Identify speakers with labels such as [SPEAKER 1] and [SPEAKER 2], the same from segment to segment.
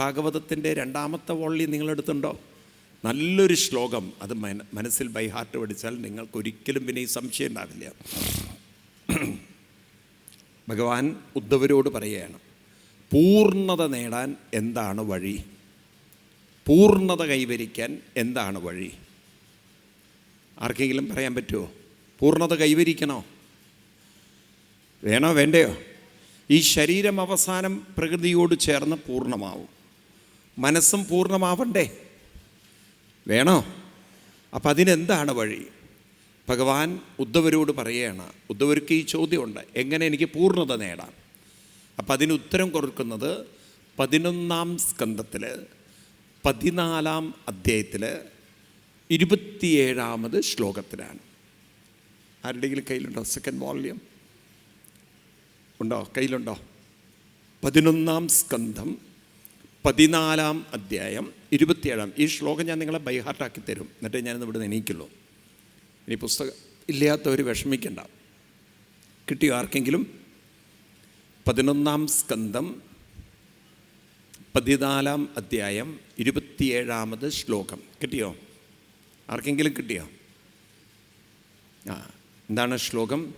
[SPEAKER 1] ഭാഗവതത്തിന്റെ രണ്ടാമത്തെ വോള്ളി നിങ്ങളെടുത്തുണ്ടോ? നല്ലൊരു ശ്ലോകം. അത് മന- മനസ്സിൽ ബൈ ഹാർട്ട് പഠിച്ചാൽ നിങ്ങൾക്കൊരിക്കലും പിന്നെ ഈ സംശയം ഉണ്ടാവില്ല. ഭഗവാൻ ഉദ്ധവരോട് പറയുകയാണ് പൂർണത നേടാൻ എന്താണ് വഴി? പൂർണത കൈവരിക്കാൻ എന്താണ് വഴി? ആർക്കെങ്കിലും പറയാൻ പറ്റുമോ പൂർണത കൈവരിക്കണോ? വേണോ വേണ്ടയോ? ഈ ശരീരം അവസാനം പ്രകൃതിയോട് ചേർന്ന് പൂർണമാവും. മനസ്സും പൂർണമാവണ്ടേ? വേണോ? അപ്പം അതിനെന്താണ് വഴി? ഭഗവാൻ ഉദ്ധവരോട് പറയുകയാണ് ഉദ്ധവർക്ക് ഈ ചോദ്യമുണ്ട് എങ്ങനെ എനിക്ക് പൂർണത നേടാം? അപ്പം അതിന് ഉത്തരം കൊടുക്കുന്നത് പതിനൊന്നാം സ്കന്ധത്തിൽ പതിനാലാം അധ്യായത്തിൽ ഇരുപത്തിയേഴാമത് ശ്ലോകത്തിലാണ്. ആരുടെയെങ്കിലും കയ്യിലുണ്ടോ? സെക്കൻഡ് വോള്യം ഉണ്ടോ? കയ്യിലുണ്ടോ? പതിനൊന്നാം സ്കന്ധം പതിനാലാം അധ്യായം ഇരുപത്തിയേഴാം. ഈ ശ്ലോകം ഞാൻ നിങ്ങളെ ബൈഹാർട്ടാക്കി തരും. എന്നിട്ട് ഞാനിന്ന് ഇവിടെ എണീക്കുള്ളൂ. ഇനി പുസ്തകം ഇല്ലാത്തവർ വിഷമിക്കണ്ട. കിട്ടിയോ ആർക്കെങ്കിലും? പതിനൊന്നാം സ്കന്ധം പതിനാലാം അധ്യായം ഇരുപത്തിയേഴാമത് ശ്ലോകം. കിട്ടിയോ? ആർക്കെങ്കിലും കിട്ടിയോ? ആ എന്താണ് ശ്ലോകം?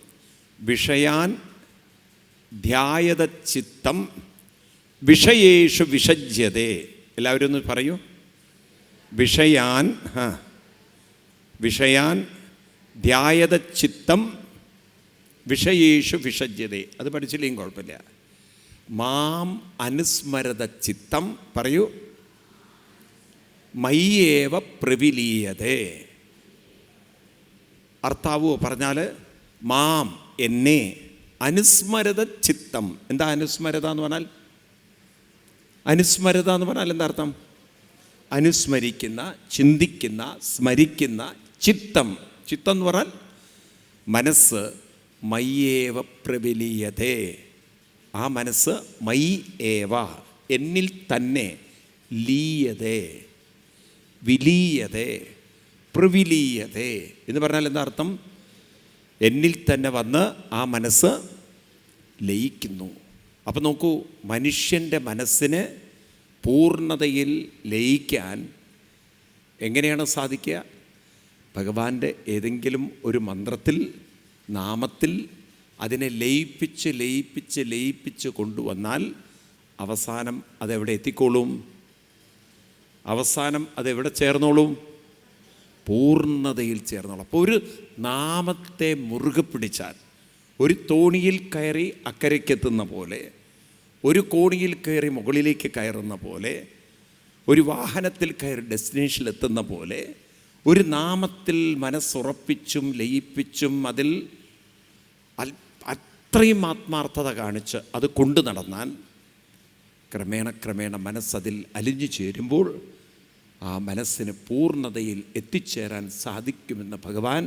[SPEAKER 1] വിഷയാൻ ധ്യായത ചിത്തം വിഷയേഷു വിഷജ്യതേ. എല്ലാവരും ഒന്ന് പറയൂ. വിഷയാൻ വിഷയാൻ ധ്യായത ചിത്തം വിഷയേഷു വിഷജ്യതേ. അത് പഠിച്ചില്ലെങ്കിൽ കുഴപ്പമില്ല. മാം അനുസ്മരത ചിത്തം പറയൂ. മയ്യേവ പ്രവിലീയതേ. അർത്ഥാവോ പറഞ്ഞാൽ മാം എന്നെ അനുസ്മരത ചിത്തം. എന്താ അനുസ്മരത എന്ന് പറഞ്ഞാൽ? അനുസ്മരത എന്ന് പറഞ്ഞാൽ എന്താ അർത്ഥം? അനുസ്മരിക്കുന്ന ചിന്തിക്കുന്ന സ്മരിക്കുന്ന ചിത്തം. ചിത്തം എന്ന് പറഞ്ഞാൽ മനസ്സ് മയ്യേവ പ്രബലീയതേ. ആ മനസ്സ് മൈ ഏവ എന്നിൽ തന്നെ ലീയതേ വിലീയതേ പ്രവിലീയതേ എന്ന് പറഞ്ഞാൽ എന്താ അർത്ഥം? എന്നിൽ തന്നെ വന്ന് ആ മനസ്സ് ലയിക്കുന്നു. അപ്പം നോക്കൂ മനുഷ്യന്റെ മനസ്സിന് പൂർണതയിൽ ലയിക്കാൻ എങ്ങനെയാണ് സാധിക്കുക? ഭഗവാന്റെ ഏതെങ്കിലും ഒരു മന്ത്രത്തിൽ നാമത്തിൽ അതിനെ ലയിപ്പിച്ച് ലയിപ്പിച്ച് ലയിപ്പിച്ച് കൊണ്ടുവന്നാൽ അവസാനം അതെവിടെ എത്തിക്കോളും? അവസാനം അതെവിടെ ചേർന്നോളും? പൂർണതയിൽ ചേർന്നോളും. അപ്പോൾ ഒരു നാമത്തെ മുറുകെ പിടിച്ചാൽ ഒരു തോണിയിൽ കയറി അക്കരയ്ക്കെത്തുന്ന പോലെ ഒരു കോണിയിൽ കയറി മുകളിലേക്ക് കയറുന്ന പോലെ ഒരു വാഹനത്തിൽ കയറി ഡെസ്റ്റിനേഷനിൽ എത്തുന്ന പോലെ ഒരു നാമത്തിൽ മനസ്സുറപ്പിച്ചും ലയിപ്പിച്ചും അതിൽ അത്രയും ആത്മാർത്ഥത കാണിച്ച് അത് കൊണ്ടു നടന്നാൽ ക്രമേണ ക്രമേണ മനസ്സതിൽ അലിഞ്ഞു ചേരുമ്പോൾ ആ മനസ്സിന് പൂർണതയിൽ എത്തിച്ചേരാൻ സാധിക്കുമെന്ന് ഭഗവാൻ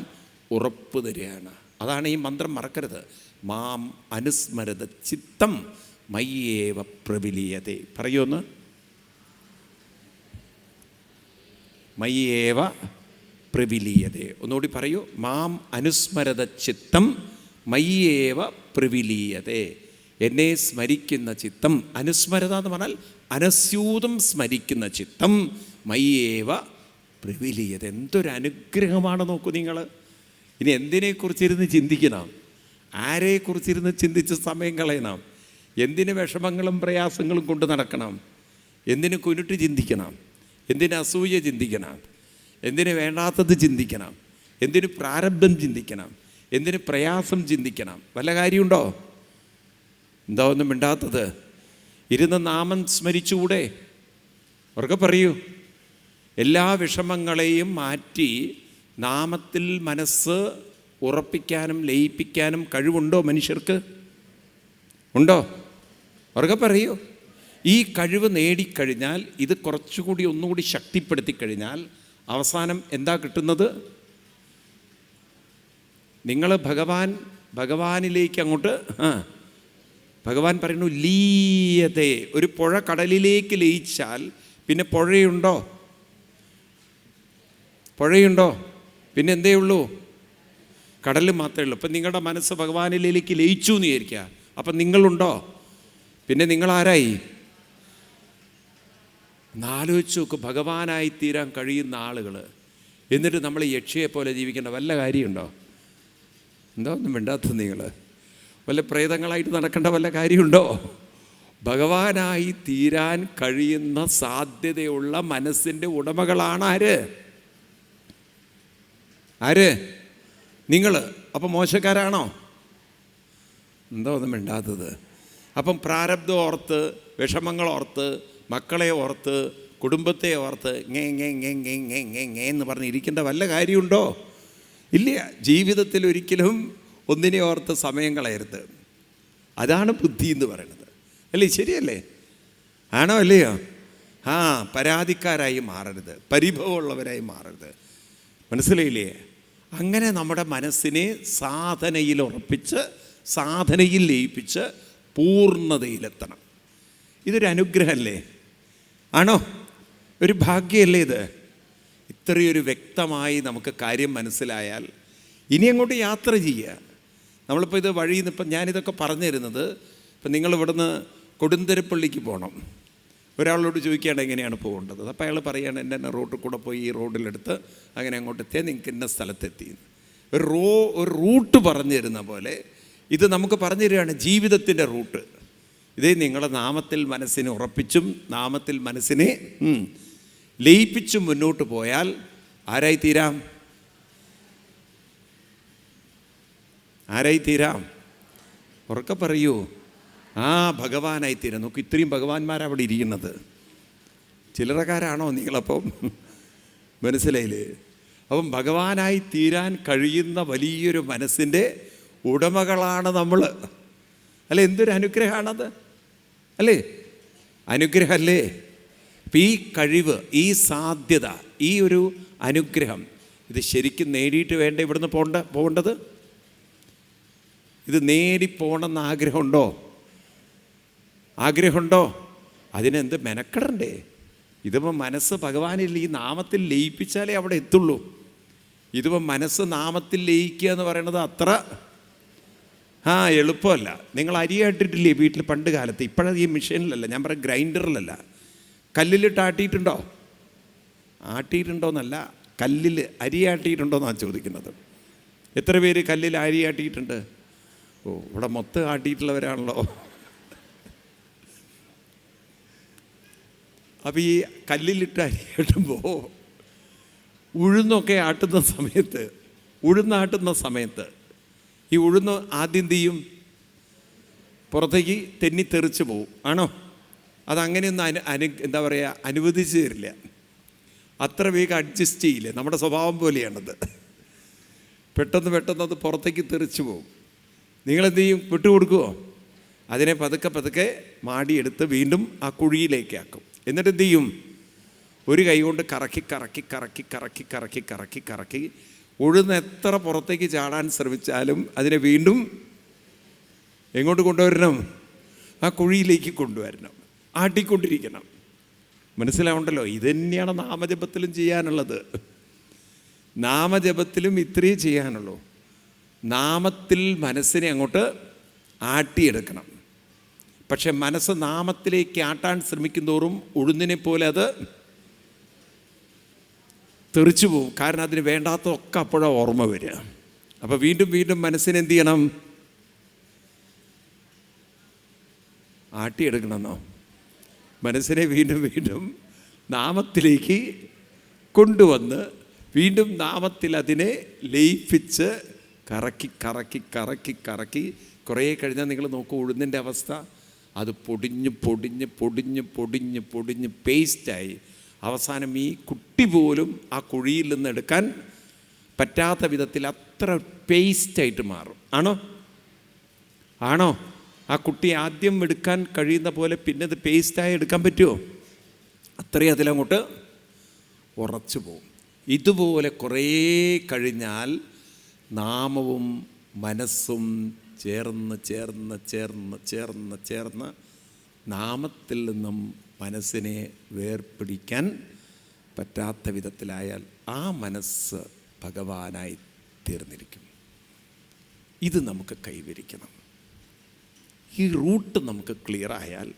[SPEAKER 1] ഉറപ്പ് തരികയാണ് അതാണ് ഈ മന്ത്രം മറക്കരുത്. മാം അനുസ്മരത ചിത്തം മയ്യേവ പ്രബിലീയത പറയൂന്ന്. മയ്യേവ പ്രവിലീയത. ഒന്നുകൂടി പറയൂ. മാം അനുസ്മരത ചിത്തം മയ്യേവ പ്രവിലീയത. എന്നെ സ്മരിക്കുന്ന ചിത്തം. അനുസ്മരത എന്ന് പറഞ്ഞാൽ അനസ്യൂതം സ്മരിക്കുന്ന ചിത്തം മയ്യേവ പ്രവിലീയത. എന്തൊരു അനുഗ്രഹമാണ് നോക്കൂ നിങ്ങൾ. ഇനി എന്തിനെക്കുറിച്ചിരുന്ന് ചിന്തിക്കണം? ആരെക്കുറിച്ചിരുന്ന് ചിന്തിച്ച് സമയം കളയണം? എന്തിന് വിഷമങ്ങളും പ്രയാസങ്ങളും കൊണ്ട് നടക്കണം? എന്തിന് കുരുട്ട് ചിന്തിക്കണം? എന്തിന് അസൂയ ചിന്തിക്കണം? എന്തിന് വേണ്ടാത്തത് ചിന്തിക്കണം? എന്തിന് പ്രാരബ്ധം ചിന്തിക്കണം? എന്തിന് പ്രയാസം ചിന്തിക്കണം? വല്ല കാര്യമുണ്ടോ? എന്താ ഒന്നും മിണ്ടാത്തത്? ഇരുന്ന് നാമം സ്മരിച്ചുകൂടെ? ഉറക്കെ പറയൂ. എല്ലാ വിഷമങ്ങളെയും മാറ്റി നാമത്തിൽ മനസ്സ് ഉറപ്പിക്കാനും ലയിപ്പിക്കാനും കഴിവുണ്ടോ മനുഷ്യർക്ക്? ഉണ്ടോ? ഉറക്കെ പറയൂ. ഈ കഴിവ് നേടിക്കഴിഞ്ഞാൽ ഇത് കുറച്ചുകൂടി ഒന്നുകൂടി ശക്തിപ്പെടുത്തി കഴിഞ്ഞാൽ അവസാനം എന്താ കിട്ടുന്നത്? നിങ്ങൾ ഭഗവാൻ ഭഗവാനിലേക്ക് അങ്ങോട്ട് ആ ഭഗവാൻ പറയുന്നു ലീയതേ. ഒരു പുഴ കടലിലേക്ക് ലയിച്ചാൽ പിന്നെ പുഴയുണ്ടോ? പുഴയുണ്ടോ? പിന്നെ എന്തേ ഉള്ളൂ? കടൽ മാത്രമേ ഉള്ളൂ. അപ്പം നിങ്ങളുടെ മനസ്സ് ഭഗവാനിലേക്ക് ലയിച്ചു എന്ന് വിചാരിക്കുക. അപ്പം നിങ്ങളുണ്ടോ? പിന്നെ നിങ്ങൾ ആരായി നാലോചിച്ച് നോക്ക് ഭഗവാനായി തീരാൻ കഴിയുന്ന ആളുകൾ എന്നിട്ട് നമ്മൾ യക്ഷിയെ പോലെ ജീവിക്കേണ്ട വല്ല കാര്യമുണ്ടോ? എന്താ ഒന്നും വേണ്ടാത്ത നിങ്ങൾ വല്ല പ്രേതങ്ങളായിട്ട് നടക്കേണ്ട വല്ല കാര്യമുണ്ടോ? ഭഗവാനായി തീരാൻ കഴിയുന്ന സാധ്യതയുള്ള മനസ്സിന്റെ ഉടമകളാണ് ആര്? ആര്? നിങ്ങൾ അപ്പം മോശക്കാരാണോ? എന്താ ഒന്നും മിണ്ടാത്തത്? അപ്പം പ്രാരബ്ധം ഓർത്ത് വിഷമങ്ങൾ ഓർത്ത് മക്കളെ ഓർത്ത് കുടുംബത്തെ ഓർത്ത് ഇങ്ങേ ഇങ്ങേ ഇങ്ങേ ഇങ്ങേ ഇങ്ങേ ഇങ്ങേ ഇങ്ങേ എന്ന് പറഞ്ഞ് ഇരിക്കേണ്ട വല്ല കാര്യമുണ്ടോ? ഇല്ല. ജീവിതത്തിൽ ഒരിക്കലും ഒന്നിനെ ഓർത്ത് സമയം കളയരുത്. അതാണ് ബുദ്ധി എന്ന് പറയുന്നത്. അല്ലേ? ശരിയല്ലേ? ആണോ അല്ലയോ? ആ പരാതിക്കാരായി മാറരുത്. പരിഭവമുള്ളവരായി മാറരുത്. മനസ്സിലായില്ലേ? അങ്ങനെ നമ്മുടെ മനസ്സിനെ സാധനയിൽ ഉറപ്പിച്ച് സാധനയിൽ ലയിപ്പിച്ച് പൂർണതയിലെത്തണം. ഇതൊരു അനുഗ്രഹമല്ലേ ആണോ? ഒരു ഭാഗ്യമല്ലേ ഇത്? ഇത്രയൊരു വ്യക്തമായി നമുക്ക് കാര്യം മനസ്സിലായാൽ ഇനി അങ്ങോട്ട് യാത്ര ചെയ്യുക. നമ്മളിപ്പോൾ ഇത് വഴി നിന്ന് ഇപ്പം ഞാനിതൊക്കെ പറഞ്ഞു തരുന്നത് ഇപ്പം നിങ്ങൾ ഇവിടുന്ന് കൊടുന്തരപ്പള്ളിക്ക് പോകണം. ഒരാളോട് ചോദിക്കുകയാണ് എങ്ങനെയാണ് പോകേണ്ടത്? അപ്പോൾ അയാൾ പറയുകയാണ് എന്റെ തന്നെ റോട്ടിൽ കൂടെ പോയി ഈ റോഡിലെടുത്ത് അങ്ങനെ അങ്ങോട്ട് എത്തിയാൽ നിങ്ങൾക്ക് ഇന്ന സ്ഥലത്തെത്തി. ഒരു റോ ഒരു റൂട്ട് പറഞ്ഞു തരുന്ന പോലെ ഇത് നമുക്ക് പറഞ്ഞു തരികയാണ് ജീവിതത്തിന്റെ റൂട്ട്. ഇതേ നിങ്ങളുടെ നാമത്തിൽ മനസ്സിനെ ഉറപ്പിച്ചും നാമത്തിൽ മനസ്സിനെ ലയിപ്പിച്ചും മുന്നോട്ട് പോയാൽ ആരായി തീരാം ആരായി തീരാം ഉറക്കെ പറയൂ. ആ ഭഗവാനായി തീരാം നോക്ക് ഇത്രയും ഭഗവാന്മാരാണ് അവിടെ ഇരിക്കുന്നത്. ചില്ലറക്കാരാണോ നിങ്ങളപ്പം? മനസ്സിലായില്ലേ? അപ്പം ഭഗവാനായി തീരാൻ കഴിയുന്ന വലിയൊരു മനസ്സിന്റെ ഉടമകളാണ് നമ്മൾ. അല്ലെ എന്തൊരു അനുഗ്രഹമാണത്? അല്ലേ? അനുഗ്രഹമല്ലേ? അപ്പം ഈ കഴിവ് ഈ സാധ്യത ഈ ഒരു അനുഗ്രഹം ഇത് ശരിക്കും നേടിയിട്ട് വേണ്ട ഇവിടുന്ന് പോണ്ട പോകേണ്ടത്? ഇത് നേടി പോകണമെന്ന് ആഗ്രഹമുണ്ടോ? ആഗ്രഹമുണ്ടോ? അതിനെന്ത് മെനക്കെടണ്ടേ? ഇതിപ്പോൾ മനസ്സ് ഭഗവാനിൽ ഈ നാമത്തിൽ ലയിപ്പിച്ചാലേ അവിടെ എത്തുള്ളൂ. ഇതിപ്പോൾ മനസ്സ് നാമത്തിൽ ലയിക്കുക എന്ന് പറയുന്നത് അത്ര ആ എളുപ്പമല്ല. നിങ്ങൾ അരി ആട്ടിട്ടില്ലേ വീട്ടിൽ പണ്ട് കാലത്ത്? ഇപ്പോഴത് ഈ മെഷീനിലല്ല ഞാൻ പറയാം ഗ്രൈൻഡറിലല്ല. കല്ലിലിട്ട് ആട്ടിയിട്ടുണ്ടോ? ആട്ടിയിട്ടുണ്ടോന്നല്ല കല്ലിൽ അരി ആട്ടിയിട്ടുണ്ടോയെന്നാണ് ചോദിക്കുന്നത്. എത്ര പേര് കല്ലിൽ അരി ആട്ടിയിട്ടുണ്ട്? ഓ ഇവിടെ മൊത്തം ആട്ടിയിട്ടുള്ളവരാണല്ലോ. അപ്പോൾ ഈ കല്ലിലിട്ട് അരി ആട്ടുമ്പോൾ ഉഴുന്നൊക്കെ ആട്ടുന്ന സമയത്ത് ഉഴുന്നാട്ടുന്ന സമയത്ത് ഈ ഉഴുന്ന് ആദ്യം തീയും പുറത്തേക്ക് തെന്നിത്തെറിച്ച് പോവും. ആണോ? അതങ്ങനെയൊന്നും അനു അനു എന്താ പറയുക അനുവദിച്ചു തരില്ല. അത്ര വേഗം അഡ്ജസ്റ്റ് ചെയ്യില്ല. നമ്മുടെ സ്വഭാവം പോലെയാണത്. പെട്ടെന്ന് പെട്ടെന്ന് അത് പുറത്തേക്ക് തെറിച്ച് പോകും നിങ്ങളെന്ത് ചെയ്യും? വിട്ടുകൊടുക്കുമോ അതിനെ പതുക്കെ പതുക്കെ മാടിയെടുത്ത് വീണ്ടും ആ കുഴിയിലേക്ക് ആക്കും. എന്നിട്ട് എന്ത് ചെയ്യും? ഒരു കൈ കൊണ്ട് കറക്കി കറക്കി കറക്കി കറക്കി കറക്കി കറക്കി കറക്കി ഉഴുന്ന് എത്ര പുറത്തേക്ക് ചാടാൻ ശ്രമിച്ചാലും അതിനെ വീണ്ടും എങ്ങോട്ട് കൊണ്ടുവരണം? ആ കുഴിയിലേക്ക് കൊണ്ടുവരണം. ആട്ടിക്കൊണ്ടിരിക്കണം. മനസ്സിലാവുണ്ടല്ലോ? ഇത് തന്നെയാണ് നാമജപത്തിലും ചെയ്യാനുള്ളത്. നാമജപത്തിലും ഇത്രയേ ചെയ്യാനുള്ളൂ. നാമത്തിൽ മനസ്സിനെ അങ്ങോട്ട് ആട്ടിയെടുക്കണം. പക്ഷെ മനസ്സ് നാമത്തിലേക്ക് ആട്ടാൻ ശ്രമിക്കുന്നതോറും ഉഴുന്നിനെ പോലെ അത് തെറിച്ചു പോവും. കാരണം അതിന് വേണ്ടാത്തതൊക്കെ അപ്പോഴാണ് ഓർമ്മ വരിക. അപ്പോൾ വീണ്ടും വീണ്ടും മനസ്സിനെ എന്ത് ചെയ്യണം? ആട്ടിയെടുക്കണമെന്നോ? മനസ്സിനെ വീണ്ടും വീണ്ടും നാമത്തിലേക്ക് കൊണ്ടുവന്ന് വീണ്ടും നാമത്തിൽ അതിനെ ലയിപ്പിച്ച് കറക്കി കറക്കി കറക്കി കറക്കി കുറേ കഴിഞ്ഞാൽ നിങ്ങൾ നോക്കൂ ഉഴുന്നിന്റെ അവസ്ഥ. അത് പൊടിഞ്ഞ് പൊടിഞ്ഞ് പൊടിഞ്ഞ് പൊടിഞ്ഞ് പൊടിഞ്ഞ് പേസ്റ്റായി അവസാനം ഈ കുട്ടി പോലും ആ കുഴിയിൽ നിന്ന് എടുക്കാൻ പറ്റാത്ത വിധത്തിൽ അത്ര പേസ്റ്റായിട്ട് മാറും. ആണോ? ആണോ? ആ കുട്ടി ആദ്യം എടുക്കാൻ കഴിയുന്ന പോലെ പിന്നെ അത് പേസ്റ്റായി എടുക്കാൻ പറ്റുമോ അത്രയും അതിലങ്ങോട്ട് ഉറച്ചു പോകും. ഇതുപോലെ കുറേ കഴിഞ്ഞാൽ നാമവും മനസ്സും ചേർന്ന് ചേർന്ന് ചേർന്ന് ചേർന്ന് ചേർന്ന് നാമത്തിൽ നിന്നും മനസ്സിനെ വേർപിടിക്കാൻ പറ്റാത്ത വിധത്തിലായാൽ ആ മനസ്സ് ഭഗവാനായി തീർന്നിരിക്കും. ഇത് നമുക്ക് കൈവരിക്കണം. ഈ റൂട്ട് നമുക്ക് ക്ലിയർ ആയാൽ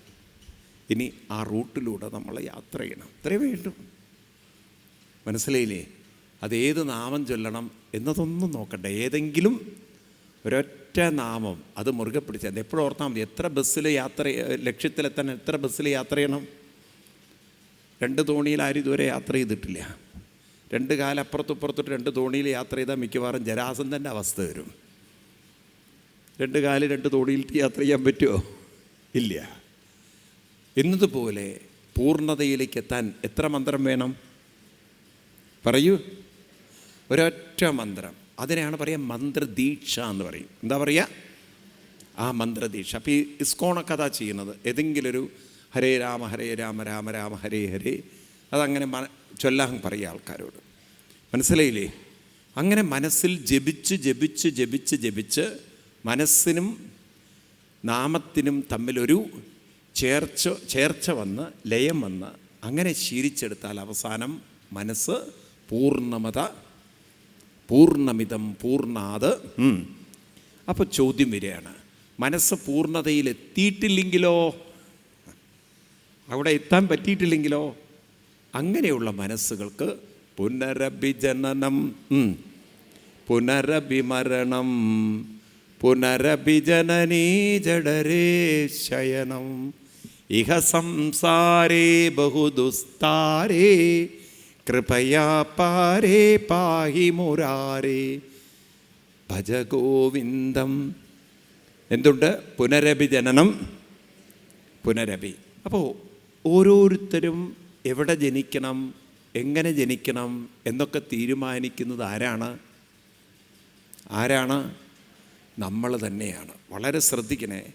[SPEAKER 1] ഇനി ആ റൂട്ടിലൂടെ നമ്മൾ യാത്ര ചെയ്യണം. ഇത്രയേ വേണ്ടു. മനസ്സിലായില്ലേ? അതേത് നാമം ചൊല്ലണം എന്നതൊന്നും നോക്കണ്ട. ഏതെങ്കിലും ഒരൊറ്റ നാമം. അത് മുറുകെ പിടിച്ചത് എപ്പോഴും ഓർത്താൽ മതി. എത്ര ബസ്സിൽ യാത്ര ലക്ഷ്യത്തിലെത്താൻ എത്ര ബസ്സിൽ യാത്ര ചെയ്യണം? രണ്ട് തോണിയിൽ ആരും ഇതുവരെ യാത്ര ചെയ്തിട്ടില്ല. രണ്ട് കാലം അപ്പുറത്തുപ്പുറത്തോട്ട് രണ്ട് തോണിയിൽ യാത്ര ചെയ്താൽ മിക്കവാറും ജരാസന്ധന്റെ അവസ്ഥ വരും. രണ്ട് കാൽ രണ്ട് തോണിയിൽ യാത്ര ചെയ്യാൻ പറ്റുമോ ഇല്ല. എന്നതുപോലെ പൂർണതയിലേക്ക് എത്താൻ എത്ര മന്ത്രം വേണം? പറയൂ. ഒരൊറ്റ മന്ത്രം. അതിനെയാണ് പറയുക മന്ത്രദീക്ഷ എന്ന് പറയും. എന്താ പറയുക? ആ മന്ത്രദീക്ഷ. അപ്പോൾ ഈ ഇസ്കോണൊക്കെ അതാ ചെയ്യുന്നത്. ഏതെങ്കിലും ഒരു ഹരേ രാമ ഹരേ രാമ രാമ രാമ ഹരേ ഹരേ. അതങ്ങനെ മന ചൊല്ലാൻ പറയുക ആൾക്കാരോട്. മനസ്സിലായില്ലേ? അങ്ങനെ മനസ്സിൽ ജപിച്ച് ജപിച്ച് ജപിച്ച് ജപിച്ച് മനസ്സിനും നാമത്തിനും തമ്മിലൊരു ചേർച്ച ചേർച്ച വന്ന് ലയം വന്ന് അങ്ങനെ ശീലിച്ചെടുത്താൽ അവസാനം മനസ്സ് പൂർണമത പൂർണമിതം പൂർണാത്. അപ്പോൾ ചോദ്യം വരികയാണ്. മനസ്സ് പൂർണതയിൽ എത്തിയിട്ടില്ലെങ്കിലോ അവിടെ എത്താൻ പറ്റിയിട്ടില്ലെങ്കിലോ? അങ്ങനെയുള്ള മനസ്സുകൾക്ക് പുനരഭിജനനം പുനരഭിമരണം പുനരഭിജനനീ ജഡരേ ശയനം. ഇഹ സംസാരേ ബഹുദുസ്താരേ കൃപയാ പാരേ പാഹി മുരാരേ. ഭജ ഗോവിന്ദം എന്തുണ്ട്? പുനരഭി ജനനം പുനരഭി. അപ്പോൾ ഓരോരുത്തരും എവിടെ ജനിക്കണം എങ്ങനെ ജനിക്കണം എന്നൊക്കെ തീരുമാനിക്കുന്നത് ആരാണ്? ആരാണ്? നമ്മൾ തന്നെയാണ്. വളരെ ശ്രദ്ധിക്കണേ.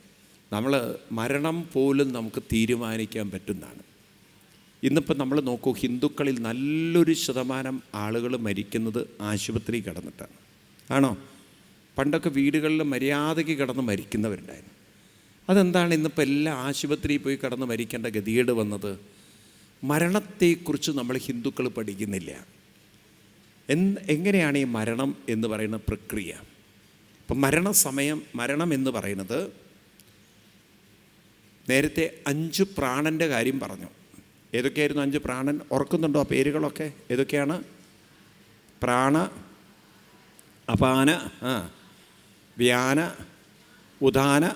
[SPEAKER 1] നമ്മൾ മരണം പോലും നമുക്ക് തീരുമാനിക്കാൻ പറ്റുന്നതാണ്. ഇന്നിപ്പോൾ നമ്മൾ നോക്കൂ ഹിന്ദുക്കളിൽ നല്ലൊരു ശതമാനം ആളുകൾ മരിക്കുന്നത് ആശുപത്രി കിടന്നിട്ടാണ്. ആണോ? പണ്ടൊക്കെ വീടുകളിൽ മര്യാദയ്ക്ക് കിടന്ന് മരിക്കുന്നവരുണ്ടായിരുന്നു. അതെന്താണ് ഇന്നിപ്പോൾ എല്ലാ ആശുപത്രിയിൽ പോയി കിടന്ന് മരിക്കേണ്ട ഗതികേട് വന്നത്? മരണത്തെക്കുറിച്ച് നമ്മൾ ഹിന്ദുക്കൾ പഠിക്കുന്നില്ല. എന്ത് എങ്ങനെയാണ് ഈ മരണം എന്ന് പറയുന്ന പ്രക്രിയ? അപ്പം മരണസമയം മരണം എന്ന് പറയുന്നത് നേരത്തെ അഞ്ച് പ്രാണന്റെ കാര്യം പറഞ്ഞു. ഏതൊക്കെയായിരുന്നു അഞ്ച് പ്രാണൻ? ഓർക്കുന്നുണ്ടോ ആ പേരുകളൊക്കെ? ഏതൊക്കെയാണ്? പ്രാണ അപാന ആ വ്യാന ഉദാന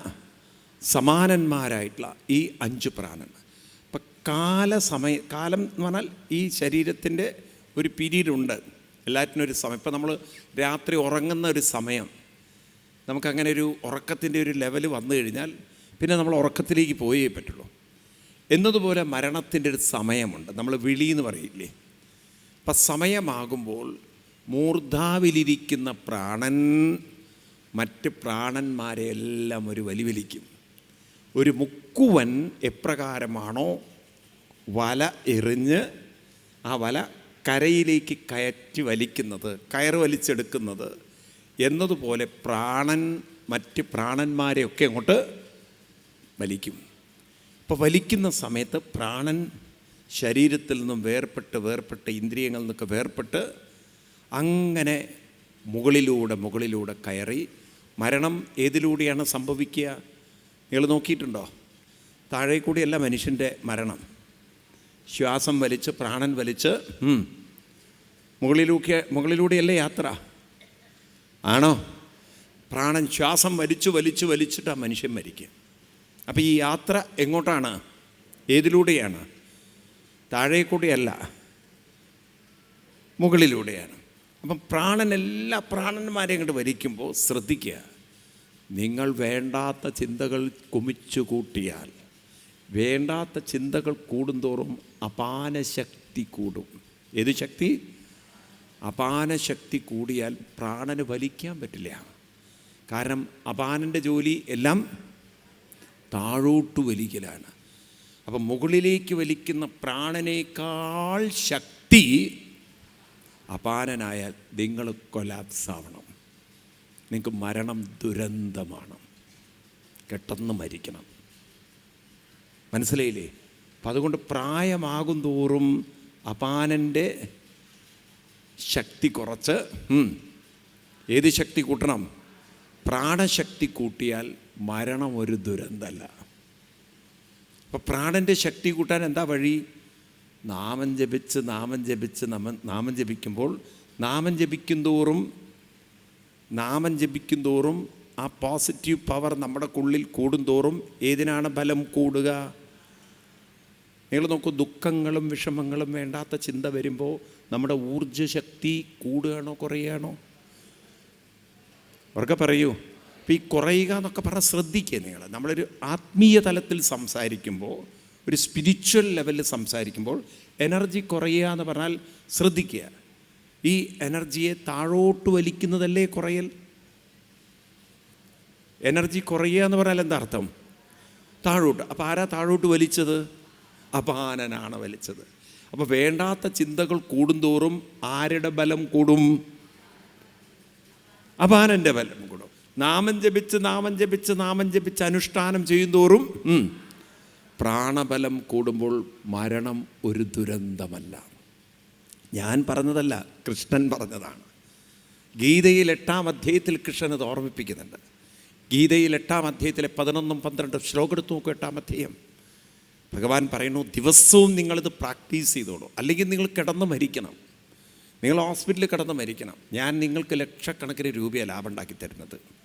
[SPEAKER 1] സമാനന്മാരായിട്ടുള്ള ഈ അഞ്ച് പ്രാണൻ. അപ്പം കാലസമയ കാലം എന്ന് പറഞ്ഞാൽ ഈ ശരീരത്തിന്റെ ഒരു പിരീഡ് ഉണ്ട് എല്ലാറ്റിനും ഒരു സമയം. ഇപ്പം നമ്മൾ രാത്രി ഉറങ്ങുന്ന ഒരു സമയം. നമുക്കങ്ങനെ ഒരു ഉറക്കത്തിന്റെ ഒരു ലെവൽ വന്നു കഴിഞ്ഞാൽ പിന്നെ നമ്മൾ ഉറക്കത്തിലേക്ക് പോയേ പറ്റുള്ളൂ. എന്നതുപോലെ മരണത്തിന്റെ ഒരു സമയമുണ്ട്. നമ്മൾ വിളി എന്ന് പറയില്ലേ? അപ്പം സമയമാകുമ്പോൾ മൂർധാവിലിരിക്കുന്ന പ്രാണൻ മറ്റ് പ്രാണന്മാരെ എല്ലാം ഒരു വലിവലിക്കും ഒരു മുക്കുവൻ എപ്രകാരമാണോ വല എറിഞ്ഞ് ആ വല കരയിലേക്ക് കയറ്റി വലിക്കുന്നത് കയറ് വലിച്ചെടുക്കുന്നത് എന്നതുപോലെ പ്രാണൻ മറ്റ് പ്രാണന്മാരെയൊക്കെ അങ്ങോട്ട് വലിക്കും. അപ്പോൾ വലിക്കുന്ന സമയത്ത് പ്രാണൻ ശരീരത്തിൽ നിന്നും വേർപെട്ട് വേർപെട്ട് ഇന്ദ്രിയങ്ങളിൽ നിന്നൊക്കെ വേർപെട്ട് അങ്ങനെ മുകളിലൂടെ മുകളിലൂടെ കയറി മരണം ഏതിലൂടെയാണ് സംഭവിക്കുക? നിങ്ങൾ നോക്കിയിട്ടുണ്ടോ? താഴെ കൂടിയല്ല മനുഷ്യന്റെ മരണം. ശ്വാസം വലിച്ച് പ്രാണൻ വലിച്ച് മുകളിലൂക്ക് മുകളിലൂടെയല്ലേ യാത്ര? ആണോ? പ്രാണൻ ശ്വാസം വലിച്ചു വലിച്ചു വലിച്ചിട്ടാണ് മനുഷ്യൻ മരിക്കുക. അപ്പോൾ ഈ യാത്ര എങ്ങോട്ടാണ്? ഏതിലൂടെയാണ്? താഴേക്കൂടെയല്ല കൂടെയല്ല മുകളിലൂടെയാണ്. അപ്പം പ്രാണൻ എല്ലാ പ്രാണന്മാരെയും അങ്ങോട്ട് വലിക്കുമ്പോൾ ശ്രദ്ധിക്കുക നിങ്ങൾ വേണ്ടാത്ത ചിന്തകൾ കുമിച്ചു കൂട്ടിയാൽ വേണ്ടാത്ത ചിന്തകൾ കൂടുന്തോറും അപാനശക്തി കൂടും. ഏത് ശക്തി? അപാനശക്തി കൂടിയാൽ പ്രാണന് വലിക്കാൻ പറ്റില്ല. കാരണം അപാനന്റെ ജോലി എല്ലാം താഴോട്ട് വലിക്കലാണ്. അപ്പം മുകളിലേക്ക് വലിക്കുന്ന പ്രാണനേക്കാൾ ശക്തി അപാനനായ നിങ്ങൾ കൊലാപ്സ് ആവണം നിങ്ങൾക്ക് മരണം ദുരന്തമാണ്. കെട്ടെന്ന് മരിക്കണം. മനസ്സിലായില്ലേ? അപ്പം അതുകൊണ്ട് പ്രായമാകും തോറും അപാനന്റെ ശക്തി കുറച്ച് ഏത് ശക്തി കൂട്ടണം? പ്രാണശക്തി കൂട്ടിയാൽ മരണം ഒരു ദുരന്തമല്ല അപ്പോൾ പ്രാണന്റെ ശക്തി കൂട്ടാൻ എന്താ വഴി? നാമം ജപിച്ച് നാമം ജപിച്ച് നമ്മ നാമം ജപിക്കുമ്പോൾ നാമം ജപിക്കും തോറും നാമം ജപിക്കും തോറും ആ പോസിറ്റീവ് പവർ നമ്മുടെ ഉള്ളിൽ കൂടുന്തോറും ഏതിനാണ് ബലം കൂടുക? നിങ്ങൾ നോക്കൂ ദുഃഖങ്ങളും വിഷമങ്ങളും വേണ്ടാത്ത ചിന്ത വരുമ്പോൾ നമ്മുടെ ഊർജശക്തി കൂടുകയാണോ കുറയുകയാണോ? അവർക്ക് പറയൂ. അപ്പം ഈ കുറയുക എന്നൊക്കെ പറഞ്ഞാൽ ശ്രദ്ധിക്കുക നിങ്ങൾ. നമ്മളൊരു ആത്മീയ തലത്തിൽ സംസാരിക്കുമ്പോൾ ഒരു സ്പിരിച്വൽ ലെവലിൽ സംസാരിക്കുമ്പോൾ എനർജി കുറയുക എന്ന് പറഞ്ഞാൽ ശ്രദ്ധിക്കുക. ഈ എനർജിയെ താഴോട്ട് വലിക്കുന്നതല്ലേ കുറയൽ? എനർജി കുറയുക എന്ന് പറഞ്ഞാൽ എന്താ അർത്ഥം? താഴോട്ട്. അപ്പോൾ ആരാ താഴോട്ട് വലിച്ചത്? അപാനനാണ് വലിച്ചത്. അപ്പോൾ വേണ്ടാത്ത ചിന്തകൾ കൂടുന്തോറും ആരുടെ ബലം കൂടും? അപാനന്റെ ബലം കൂടും. നാമം ജപിച്ച് നാമം ജപിച്ച് നാമം ജപിച്ച് അനുഷ്ഠാനം ചെയ്യുന്തോറും പ്രാണബലം കൂടുമ്പോൾ മരണം ഒരു ദുരന്തമല്ല. ഞാൻ പറഞ്ഞതല്ല കൃഷ്ണൻ പറഞ്ഞതാണ്. ഗീതയിൽ എട്ടാം അധ്യായത്തിൽ കൃഷ്ണൻ അത് ഓർമ്മിപ്പിക്കുന്നുണ്ട്. ഗീതയിൽ എട്ടാം അധ്യായത്തിലെ പതിനൊന്നും പന്ത്രണ്ടും ശ്ലോകം എടുത്ത് നോക്കും എട്ടാം അധ്യായം. ഭഗവാൻ പറയുന്നു ദിവസവും നിങ്ങളിത് പ്രാക്ടീസ് ചെയ്തോളൂ. അല്ലെങ്കിൽ നിങ്ങൾ കിടന്ന് മരിക്കണം. നിങ്ങൾ ഹോസ്പിറ്റലിൽ കിടന്ന് മരിക്കണം. ഞാൻ നിങ്ങൾക്ക് ലക്ഷക്കണക്കിന് രൂപയാണ് ലാഭം ഉണ്ടാക്കി തരുന്നത്.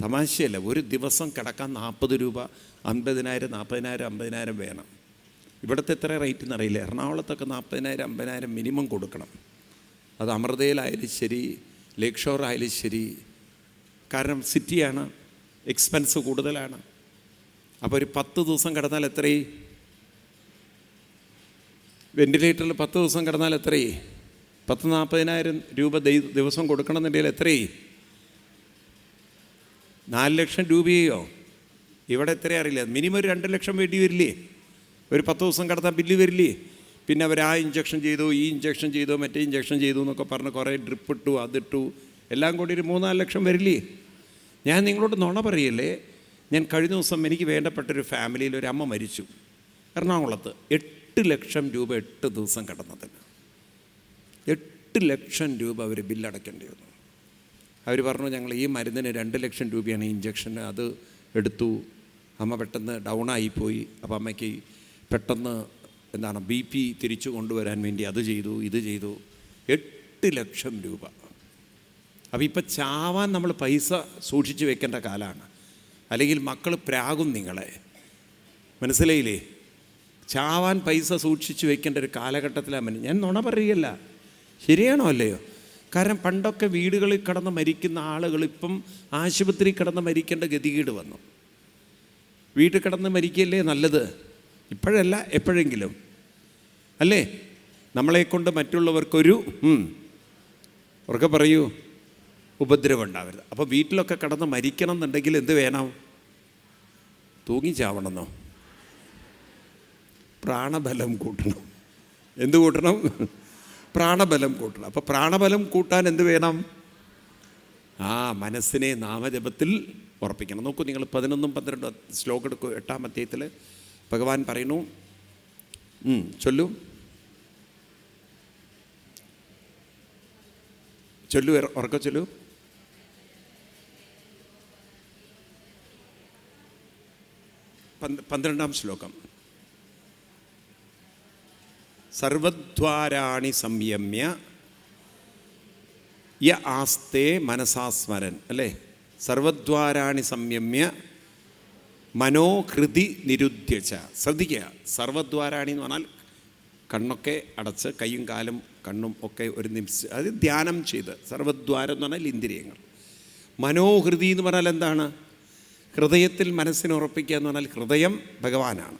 [SPEAKER 1] തമാശയല്ല ഒരു ദിവസം കിടക്കാൻ നാൽപ്പത് രൂപ അൻപതിനായിരം നാൽപ്പതിനായിരം അമ്പതിനായിരം വേണം. ഇവിടുത്തെ എത്ര റേറ്റ് എന്നറിയില്ല. എറണാകുളത്തൊക്കെ നാൽപ്പതിനായിരം അമ്പതിനായിരം മിനിമം കൊടുക്കണം. അത് അമൃതയിലായാലും ശരി ലേക്ക് ഷോർ ശരി. കാരണം സിറ്റിയാണ് എക്സ്പെൻസ് കൂടുതലാണ്. അപ്പോൾ ഒരു പത്ത് ദിവസം കിടന്നാൽ എത്രയും വെന്റിലേറ്ററിൽ പത്ത് ദിവസം കിടന്നാൽ എത്രയും പത്ത് നാൽപ്പതിനായിരം രൂപ ദിവസം കൊടുക്കണമെന്നുണ്ടെങ്കിൽ എത്രയും നാല് ലക്ഷം രൂപയോ? ഇവിടെ എത്ര അറിയില്ല. മിനിമം ഒരു രണ്ട് ലക്ഷം വേണ്ടി വരില്ലേ? ഒരു പത്ത് ദിവസം കടത്താൻ ബില്ല് വരില്ലേ? പിന്നെ അവർ ആ ഇഞ്ചക്ഷൻ ചെയ്തു ഈ ഇഞ്ചക്ഷൻ ചെയ്തു മറ്റേ ഇഞ്ചക്ഷൻ ചെയ്തു എന്നൊക്കെ പറഞ്ഞ് കുറേ ഡ്രിപ്പ് ഇട്ടു അതിട്ടു എല്ലാം കൂടി ഒരു മൂന്നാൽ ലക്ഷം വരില്ലേ? ഞാൻ നിങ്ങളോട് നുണ പറയല്ലേ? ഞാൻ കഴിഞ്ഞ ദിവസം എനിക്ക് വേണ്ടപ്പെട്ട ഒരു ഫാമിലിയിൽ ഒരു അമ്മ മരിച്ചു. എറണാകുളത്ത് എട്ട് ലക്ഷം രൂപ എട്ട് ദിവസം കടന്നതിന്. എട്ട് ലക്ഷം രൂപ അവർ ബില്ലടയ്ക്കേണ്ടി വന്നു. അവർ പറഞ്ഞു ഞങ്ങൾ ഈ മരുന്നിന് രണ്ട് ലക്ഷം രൂപയാണ് ഈ ഇഞ്ചക്ഷന് അത് എടുത്തു. അമ്മ പെട്ടെന്ന് ഡൗൺ ആയിപ്പോയി. അപ്പോൾ അമ്മയ്ക്ക് പെട്ടെന്ന് എന്താണ് ബി പി തിരിച്ചു കൊണ്ടുവരാൻ വേണ്ടി അത് ചെയ്തു ഇത് ചെയ്തു. എട്ട് ലക്ഷം രൂപ. അപ്പോൾ ഇപ്പം ചാവാൻ നമ്മൾ പൈസ സൂക്ഷിച്ച് വെക്കേണ്ട കാലമാണ് അല്ലെങ്കിൽ മക്കൾ പ്രാകും നിങ്ങളെ. മനസ്സിലായില്ലേ? ചാവാൻ പൈസ സൂക്ഷിച്ച് വെക്കേണ്ട ഒരു കാലഘട്ടത്തിലാണ് ഞാൻ നുണ പറയുകയല്ല. ശരിയാണോ അല്ലയോ? കാരണം പണ്ടൊക്കെ വീടുകളിൽ കിടന്ന് മരിക്കുന്ന ആളുകൾ ഇപ്പം ആശുപത്രി കിടന്ന് മരിക്കേണ്ട ഗതികേട് വന്നു. വീട്ടിൽ കിടന്ന് മരിക്കുകയല്ലേ നല്ലത്? ഇപ്പോഴല്ല എപ്പോഴെങ്കിലും. അല്ലേ? നമ്മളെ കൊണ്ട് മറ്റുള്ളവർക്കൊരു ഉറക്കെ പറയൂ ഉപദ്രവം ഉണ്ടാവരുത്. അപ്പോൾ വീട്ടിലൊക്കെ കിടന്ന് മരിക്കണം എന്നുണ്ടെങ്കിൽ എന്ത് വേണം? തൂങ്ങിച്ചാവണമെന്നോ പ്രാണബലം കൂട്ടണം. എന്ത് കൂട്ടണം? പ്രാണബലം കൂട്ടണം. അപ്പോൾ പ്രാണബലം കൂട്ടാൻ എന്ത് വേണം? ആ മനസ്സിനെ നാമജപത്തിൽ ഉറപ്പിക്കണം. നോക്കൂ നിങ്ങൾ പതിനൊന്നും പന്ത്രണ്ടും ശ്ലോകം എടുക്കൂ എട്ടാം അധ്യായത്തിൽ ഭഗവാൻ പറയുന്നു. ചൊല്ലു. ചൊല്ലു ഉറക്ക ചൊല്ലു. പന്ത് പന്ത്രണ്ടാം ശ്ലോകം. സർവദ്വാരാണി സംയമ്യ. യ ആസ്തേ മനസാസ്മരൻ അല്ലേ? സർവദ്വാരാണി സംയമ്യ മനോഹൃതി നിരുദ്ധ്യച്ച ശ്രദ്ധിക്കുക സർവദ്വാരാണി എന്ന് പറഞ്ഞാൽ കണ്ണൊക്കെ അടച്ച് കൈയും കാലും കണ്ണും ഒക്കെ ഒരു നിമിഷം അത് ധ്യാനം ചെയ്ത് സർവദ്വാരം എന്ന് പറഞ്ഞാൽ ഇന്ദ്രിയങ്ങൾ. മനോഹൃതി എന്ന് പറഞ്ഞാൽ എന്താണ്? ഹൃദയത്തിൽ മനസ്സിനുറപ്പിക്കുക എന്ന് പറഞ്ഞാൽ ഹൃദയം ഭഗവാനാണ്.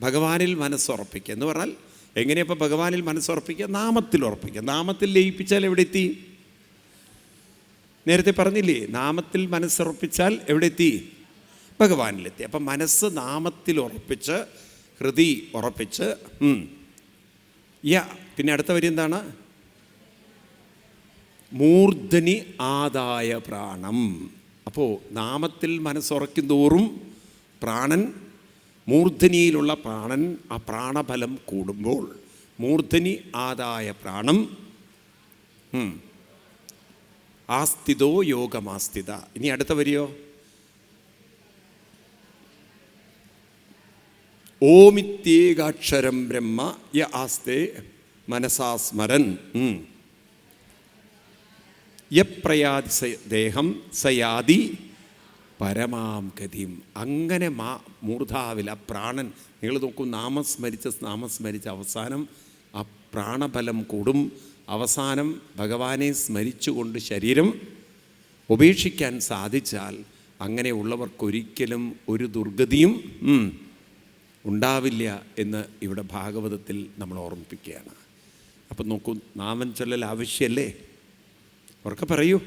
[SPEAKER 1] ഭഗവാനിൽ മനസ്സുറപ്പിക്കുക എന്ന് പറഞ്ഞാൽ എങ്ങനെയപ്പോൾ ഭഗവാനിൽ മനസ്സുറപ്പിക്കുക? നാമത്തിൽ ഉറപ്പിക്കുക. നാമത്തിൽ ലയിപ്പിച്ചാൽ എവിടെ എത്തി നേരത്തെ പറഞ്ഞില്ലേ നാമത്തിൽ മനസ്സുറപ്പിച്ചാൽ എവിടെ എത്തി ഭഗവാനിലെത്തി. അപ്പം മനസ്സ് നാമത്തിൽ ഉറപ്പിച്ച് ഹൃതി ഉറപ്പിച്ച് യാ പിന്നെ അടുത്ത വരി എന്താണ്? മൂർധനി ആദായ പ്രാണം. അപ്പോൾ നാമത്തിൽ മനസ്സുറയ്ക്കും തോറും പ്രാണൻ മൂർധനിയിലുള്ള പ്രാണൻ ആ പ്രാണഫലം കൂടുമ്പോൾ മൂർധനി ആദായ പ്രാണം ആസ്തിതോ ആസ്ഥിതോ യോഗമാസ്ഥിത ഇനി അടുത്ത വരിയോ ഓമിത്യേകാക്ഷരം ബ്രഹ്മ യ ആസ്തേ മനസാസ്മരൻ. യപ്രയാതി ദേഹം സയാതി പരമാം ഗതിയും അങ്ങനെ മാ മൂർധാവിൽ ആ പ്രാണൻ നിങ്ങൾ നോക്കൂ നാമസ്മരിച്ച് നാമസ്മരിച്ച് അവസാനം ആ പ്രാണബലം കൂടും. അവസാനം ഭഗവാനെ സ്മരിച്ചുകൊണ്ട് ശരീരം ഉപേക്ഷിക്കാൻ സാധിച്ചാൽ അങ്ങനെയുള്ളവർക്കൊരിക്കലും ഒരു ദുർഗതിയും ഉണ്ടാവില്ല എന്ന് ഇവിടെ ഭാഗവതത്തിൽ നമ്മൾ ഓർമ്മിപ്പിക്കുകയാണ്. അപ്പം നോക്കൂ നാമൻ ചൊല്ലൽ ആവശ്യമല്ലേ? ഉറക്കെ പറയൂ.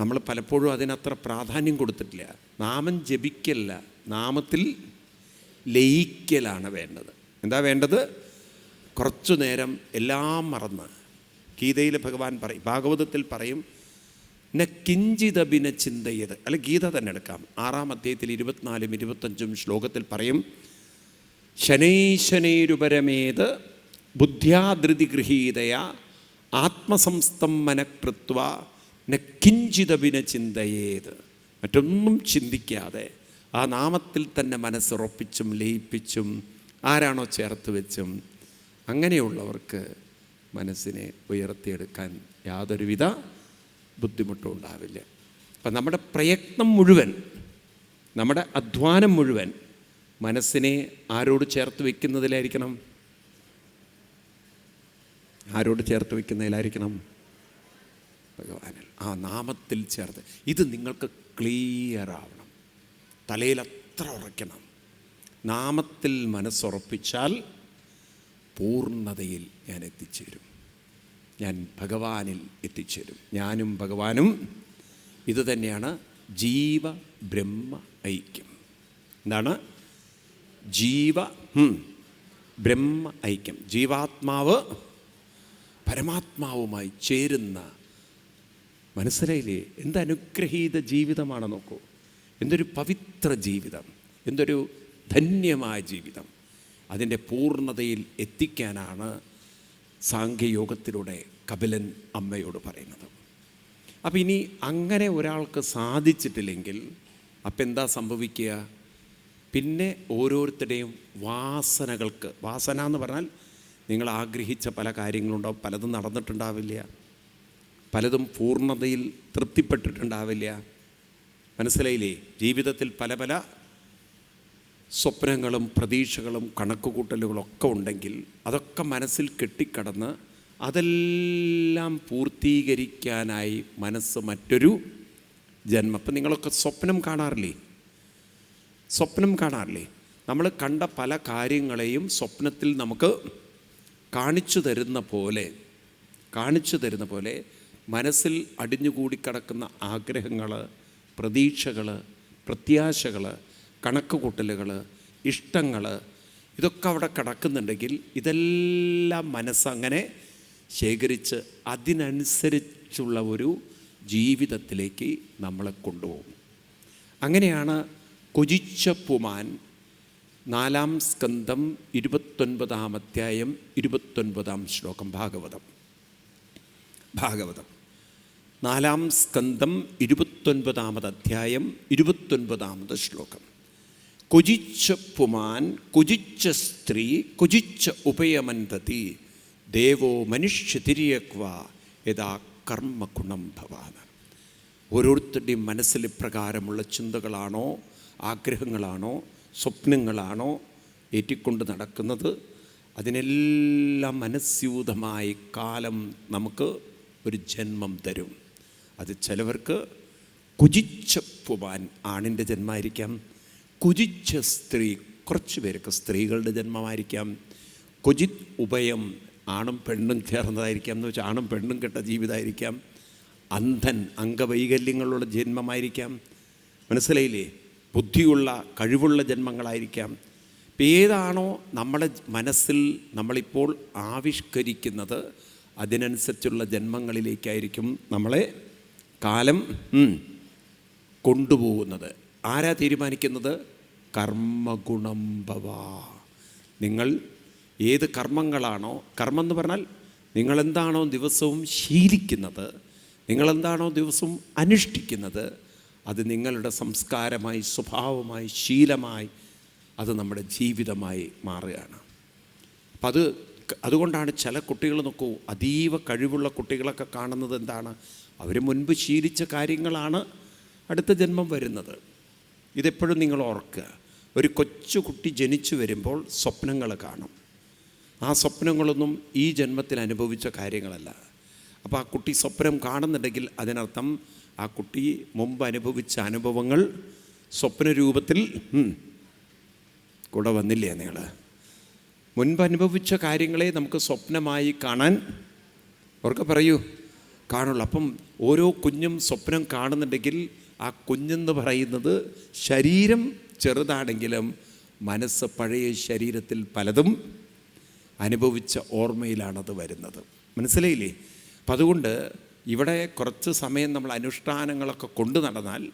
[SPEAKER 1] നമ്മൾ പലപ്പോഴും അതിനത്ര പ്രാധാന്യം കൊടുത്തിട്ടില്ല. നാമം ജപിക്കല്ല. നാമത്തിൽ ലയിക്കലാണ് വേണ്ടത്. എന്താ വേണ്ടത്? കുറച്ചു നേരം എല്ലാം മറന്ന്. ഗീതയിൽ ഭഗവാൻ പറയും ഭാഗവതത്തിൽ പറയും ന കിഞ്ചിതബിന ചിന്തയത്. അല്ല ഗീത തന്നെ എടുക്കാം. ആറാം അധ്യായത്തിൽ ഇരുപത്തിനാലും ഇരുപത്തഞ്ചും ശ്ലോകത്തിൽ പറയും ശനൈശനൈരുപരമേത് ബുദ്ധ്യാധൃതി ഗൃഹീതയ ആത്മസംസ്ഥം മനഃകൃത്വ ന കിഞ്ചിതബിന ചിന്തയേത്. മറ്റൊന്നും ചിന്തിക്കാതെ ആ നാമത്തിൽ തന്നെ മനസ്സുറപ്പിച്ചും ലയിപ്പിച്ചും ആരാണോ ചേർത്ത് വെച്ചും അങ്ങനെയുള്ളവർക്ക് മനസ്സിനെ ഉയർത്തിയെടുക്കാൻ യാതൊരുവിധ ബുദ്ധിമുട്ടും ഉണ്ടാവില്ല. അപ്പം നമ്മുടെ പ്രയത്നം മുഴുവൻ നമ്മുടെ അധ്വാനം മുഴുവൻ മനസ്സിനെ ആരോട് ചേർത്ത് വെക്കുന്നതിലായിരിക്കണം? ആരോട് ചേർത്ത് വെക്കുന്നതിലായിരിക്കണം? ഭഗവാനിൽ ആ നാമത്തിൽ ചേർത്ത്. ഇത് നിങ്ങൾക്ക് ക്ലിയർ ആവണം. തലയിൽ അത്ര ഉറയ്ക്കണം. നാമത്തിൽ മനസ്സുറപ്പിച്ചാൽ പൂർണതയിൽ ഞാൻ എത്തിച്ചേരും. ഞാൻ ഭഗവാനിൽ എത്തിച്ചേരും. ഞാനും ഭഗവാനും ഇതുതന്നെയാണ് ജീവ ബ്രഹ്മ ഐക്യം. എന്താണ്? ജീവ ബ്രഹ്മ ഐക്യം. ജീവാത്മാവ് പരമാത്മാവുമായി ചേരുന്ന മനസ്സിലായില്ലേ? എന്തനുഗ്രഹീത ജീവിതമാണ് നോക്കൂ. എന്തൊരു പവിത്ര ജീവിതം. എന്തൊരു ധന്യമായ ജീവിതം. അതിന്റെ പൂർണതയിൽ എത്തിക്കാനാണ് സാഖ്യയോഗത്തിലൂടെ കപിലൻ അമ്മയോട് പറയുന്നത്. അപ്പം ഇനി അങ്ങനെ ഒരാൾക്ക് സാധിച്ചിട്ടില്ലെങ്കിൽ അപ്പം എന്താ സംഭവിക്കുക? പിന്നെ ഓരോരുത്തരുടെയും വാസനകൾക്ക് വാസന എന്ന് പറഞ്ഞാൽ നിങ്ങൾ ആഗ്രഹിച്ച പല കാര്യങ്ങളുണ്ടാവും പലതും നടന്നിട്ടുണ്ടാവില്ല. പലതും പൂർണതയിൽ തൃപ്തിപ്പെട്ടിട്ടുണ്ടാവില്ല. മനസ്സിലായില്ലേ? ജീവിതത്തിൽ പല പല സ്വപ്നങ്ങളും പ്രതീക്ഷകളും കണക്കുകൂട്ടലുകളൊക്കെ ഉണ്ടെങ്കിൽ അതൊക്കെ മനസ്സിൽ കെട്ടിക്കടന്ന് അതെല്ലാം പൂർത്തീകരിക്കാനായി മനസ്സ് മറ്റൊരു ജന്മം. അപ്പം നിങ്ങളൊക്കെ സ്വപ്നം കാണാറില്ലേ? സ്വപ്നം കാണാറില്ലേ? നമ്മൾ കണ്ട പല കാര്യങ്ങളെയും സ്വപ്നത്തിൽ നമുക്ക് കാണിച്ചു തരുന്ന പോലെ കാണിച്ചു തരുന്ന പോലെ മനസ്സിൽ അടിഞ്ഞുകൂടിക്കിടക്കുന്ന ആഗ്രഹങ്ങൾ പ്രതീക്ഷകൾ പ്രത്യാശകൾ കണക്കുകൂട്ടലുകൾ ഇഷ്ടങ്ങൾ ഇതൊക്കെ അവിടെ കിടക്കുന്നുണ്ടെങ്കിൽ ഇതെല്ലാം മനസ്സങ്ങനെ ശേഖരിച്ച് അതിനനുസരിച്ചുള്ള ഒരു ജീവിതത്തിലേക്ക് നമ്മളെ കൊണ്ടുപോകും. അങ്ങനെയാണ് കൊജിച്ച പുമാൻ നാലാം സ്കന്ധം ഇരുപത്തൊൻപതാം അധ്യായം ഇരുപത്തൊൻപതാം ശ്ലോകം ഭാഗവതം. ഭാഗവതം. നാലാം സ്കന്ധം ഇരുപത്തൊൻപതാമത് അധ്യായം ഇരുപത്തൊൻപതാമത് ശ്ലോകം. കുജിച്ച പുമാൻ കുജിച്ച സ്ത്രീ കുജിച്ച ഉപയമന്തതി ദേവോ മനുഷ്യ തിരിയക്വ യഥാ കർമ്മഗുണം ഭവാന ഓരോരുത്തരുടെയും മനസ്സിൽ പ്രകാരമുള്ള ചിന്തകളാണോ ആഗ്രഹങ്ങളാണോ സ്വപ്നങ്ങളാണോ ഏറ്റിക്കൊണ്ട് നടക്കുന്നത്? അതിനെല്ലാം മനസ്യൂതമായി കാലം നമുക്ക് ഒരു ജന്മം തരും. അത് ചിലവർക്ക് കുജിച്ച പുവാൻ ആണിന്റെ ജന്മമായിരിക്കാം. കുജിച്ച സ്ത്രീ കുറച്ച് പേർക്ക് സ്ത്രീകളുടെ ജന്മമായിരിക്കാം. കുജിത് ഉഭയം ആണും പെണ്ണും ചേർന്നതായിരിക്കാം എന്ന് വെച്ചാൽ ആണും പെണ്ണും കെട്ട ജീവിതമായിരിക്കാം അന്ധൻ അംഗവൈകല്യങ്ങളുള്ള ജന്മമായിരിക്കാം. മനസ്സിലായില്ലേ? ബുദ്ധിയുള്ള കഴിവുള്ള ജന്മങ്ങളായിരിക്കാം. ഇപ്പം ഏതാണോ നമ്മുടെ മനസ്സിൽ നമ്മളിപ്പോൾ ആവിഷ്കരിക്കുന്നത് അതിനനുസരിച്ചുള്ള ജന്മങ്ങളിലേക്കായിരിക്കും നമ്മളെ കാലം കൊണ്ടുപോകുന്നത്. ആരാ തീരുമാനിക്കുന്നത്? കർമ്മഗുണം ഭവ. നിങ്ങൾ ഏത് കർമ്മങ്ങളാണോ കർമ്മം എന്ന് പറഞ്ഞാൽ നിങ്ങളെന്താണോ ദിവസവും ശീലിക്കുന്നത് നിങ്ങളെന്താണോ ദിവസവും അനുഷ്ഠിക്കുന്നത് അത് നിങ്ങളുടെ സംസ്കാരമായി സ്വഭാവമായി ശീലമായി അത് നമ്മുടെ ജീവിതമായി മാറുകയാണ്. അപ്പം അത് അതുകൊണ്ടാണ് ചില കുട്ടികൾ നോക്കൂ അതീവ കഴിവുള്ള കുട്ടികളൊക്കെ കാണുന്നത് എന്താണ്? അവർ മുൻപ് ശീലിച്ച കാര്യങ്ങളാണ് അടുത്ത ജന്മം വരുന്നത്. ഇതെപ്പോഴും നിങ്ങൾ ഓർക്കുക. ഒരു കൊച്ചു കുട്ടി ജനിച്ചു വരുമ്പോൾ സ്വപ്നങ്ങൾ കാണും. ആ സ്വപ്നങ്ങളൊന്നും ഈ ജന്മത്തിൽ അനുഭവിച്ച കാര്യങ്ങളല്ല. അപ്പോൾ ആ കുട്ടി സ്വപ്നം കാണുന്നുണ്ടെങ്കിൽ അതിനർത്ഥം ആ കുട്ടി മുമ്പ് അനുഭവിച്ച അനുഭവങ്ങൾ സ്വപ്ന രൂപത്തിൽ കൂടെ വന്നില്ലേ നിങ്ങൾ മുൻപ് അനുഭവിച്ച കാര്യങ്ങളെ നമുക്ക് സ്വപ്നമായി കാണാൻ അവർക്ക് പറയൂ കാണുള്ളൂ. അപ്പം ഓരോ കുഞ്ഞും സ്വപ്നം കാണുന്നുണ്ടെങ്കിൽ ആ കുഞ്ഞെന്ന് പറയുന്നത് ശരീരം ചെറുതാണെങ്കിലും മനസ്സ് പഴയ ശരീരത്തിൽ പലതും അനുഭവിച്ച ഓർമ്മയിലാണത് വരുന്നത്. മനസ്സിലായില്ലേ? അപ്പം അതുകൊണ്ട് ഇവിടെ കുറച്ച് സമയം നമ്മൾ അനുഷ്ഠാനങ്ങളൊക്കെ കൊണ്ടു നടന്നാൽ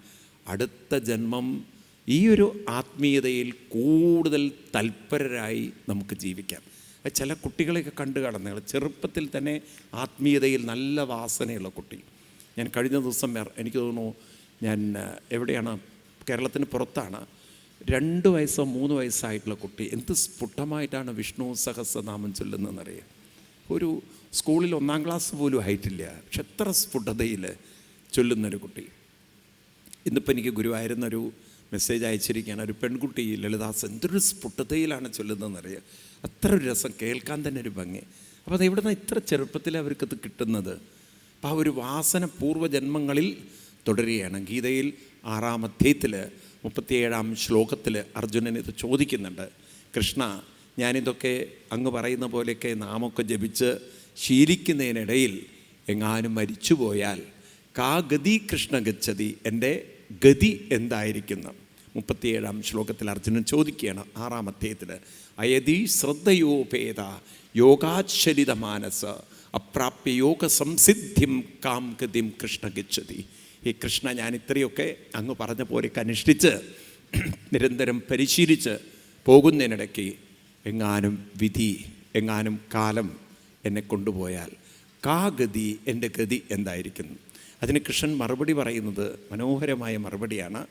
[SPEAKER 1] അടുത്ത ജന്മം ഈ ഒരു ആത്മീയതയിൽ കൂടുതൽ തൽപരരായി നമുക്ക് ജീവിക്കാം. ചില കുട്ടികളെയൊക്കെ കണ്ടു കാണുന്ന ചെറുപ്പത്തിൽ തന്നെ ആത്മീയതയിൽ നല്ല വാസനയുള്ള കുട്ടി. ഞാൻ കഴിഞ്ഞ ദിവസം എനിക്ക് തോന്നുന്നു ഞാൻ എവിടെയാണ് കേരളത്തിന് പുറത്താണ്. രണ്ട് വയസ്സോ മൂന്ന് വയസ്സായിട്ടുള്ള കുട്ടി എന്ത് സ്ഫുട്ടമായിട്ടാണ് വിഷ്ണു സഹസ്രനാമം ചൊല്ലുന്നതെന്നറിയാം. ഒരു സ്കൂളിൽ ഒന്നാം ക്ലാസ് പോലും ആയിട്ടില്ല. പക്ഷെ എത്ര സ്ഫുടതയിൽ ചൊല്ലുന്നൊരു കുട്ടി. ഇന്നിപ്പോൾ എനിക്ക് ഗുരുവായിരുന്നൊരു മെസ്സേജ് അയച്ചിരിക്കുകയാണ്. ഒരു പെൺകുട്ടി ലളിതാസ് എന്തൊരു സ്ഫുടതയിലാണ് ചൊല്ലുന്നതെന്നറിയാം. അത്ര ഒരു രസം കേൾക്കാൻ തന്നെ ഒരു ഭംഗി. അപ്പോൾ അത് എവിടെ നിന്ന് ഇത്ര ചെറുപ്പത്തിൽ അവർക്കത് കിട്ടുന്നത്? അപ്പോൾ ആ ഒരു വാസന പൂർവജന്മങ്ങളിൽ തുടരുകയാണ്. ഗീതയിൽ ആറാം അധ്യായത്തിൽ മുപ്പത്തിയേഴാം ശ്ലോകത്തിൽ അർജുനൻ ഇത് ചോദിക്കുന്നുണ്ട്. കൃഷ്ണ ഞാനിതൊക്കെ അങ്ങ് പറയുന്ന പോലെയൊക്കെ നാമൊക്കെ ജപിച്ച് ശീലിക്കുന്നതിനിടയിൽ എങ്ങാനും മരിച്ചുപോയാൽ കാ ഗതി കൃഷ്ണ ഗച്ഛതി എന്റെ ഗതി എന്തായിരിക്കുന്നു? മുപ്പത്തിയേഴാം ശ്ലോകത്തിൽ അർജുനൻ ചോദിക്കുകയാണ് ആറാം അധ്യായത്തിൽ അയതി ശ്രദ്ധയോപേത യോഗാശ്ചരിത മാനസ് അപ്രാപ്യ യോഗ സംസിദ്ധിം കാം ഗതിം കൃഷ്ണ ഗച്ഛതി. ഈ കൃഷ്ണ ഞാൻ ഇത്രയൊക്കെ അങ്ങ് പറഞ്ഞ പോലെയൊക്കെ അനുഷ്ഠിച്ച് നിരന്തരം പരിശീലിച്ച് പോകുന്നതിനിടയ്ക്ക് എങ്ങാനും വിധി എങ്ങാനും കാലം എന്നെ കൊണ്ടുപോയാൽ കാ ഗതി എന്റെ ഗതി എന്തായിരിക്കുന്നു? അതിന് കൃഷ്ണൻ മറുപടി പറയുന്നത് മനോഹരമായ മറുപടിയാണ്.